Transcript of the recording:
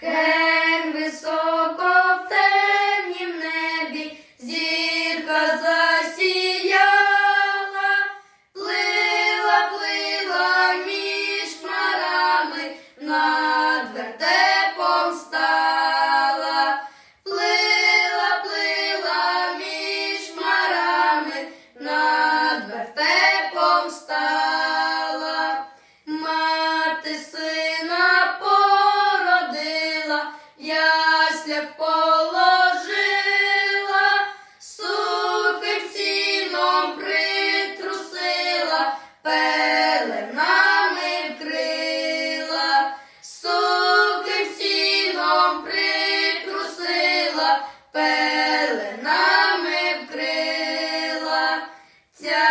Good. положила, сухим сіном притрусила, пеленами вкрила, сухим сіном притрусила, пеленами вкрила. Ця